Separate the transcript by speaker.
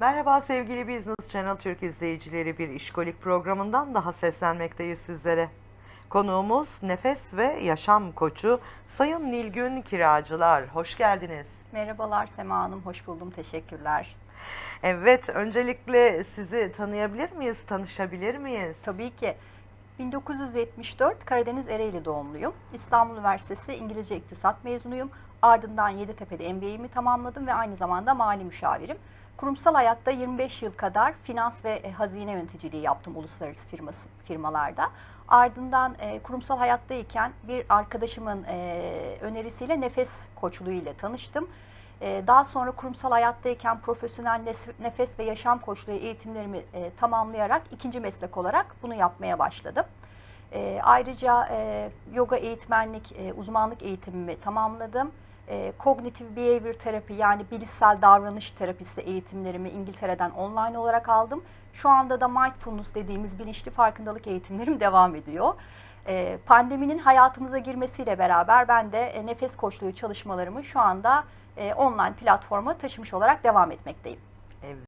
Speaker 1: Merhaba sevgili Business Channel Türk izleyicileri bir işkolik programından daha seslenmekteyiz sizlere. Konuğumuz nefes ve yaşam koçu Sayın Nilgün Kiracılar. Hoş geldiniz.
Speaker 2: Merhabalar Sema Hanım, hoş buldum. Teşekkürler.
Speaker 1: Evet, öncelikle sizi tanıyabilir miyiz, tanışabilir miyiz?
Speaker 2: Tabii ki 1974 Karadeniz Ereğli doğumluyum. İstanbul Üniversitesi İngilizce İktisat mezunuyum. Ardından Yeditepe'de MBA'mi tamamladım ve aynı zamanda mali müşavirim. Kurumsal hayatta 25 yıl kadar finans ve e, hazine yöneticiliği yaptım uluslararası firması, firmalarda. Ardından e, kurumsal hayattayken bir arkadaşımın e, önerisiyle nefes koçluğu ile tanıştım. E, daha sonra kurumsal hayattayken profesyonel nefes ve yaşam koçluğu eğitimlerimi e, tamamlayarak ikinci meslek olarak bunu yapmaya başladım. E, ayrıca e, yoga eğitmenlik, e, uzmanlık eğitimimi tamamladım. E, kognitif behavior terapi yani bilişsel davranış terapisi eğitimlerimi İngiltere'den online olarak aldım. Şu anda da mindfulness dediğimiz bilinçli farkındalık eğitimlerim devam ediyor. E, pandeminin hayatımıza girmesiyle beraber ben de e, nefes koçluğu çalışmalarımı şu anda e, online platforma taşımış olarak devam etmekteyim.
Speaker 1: Evet.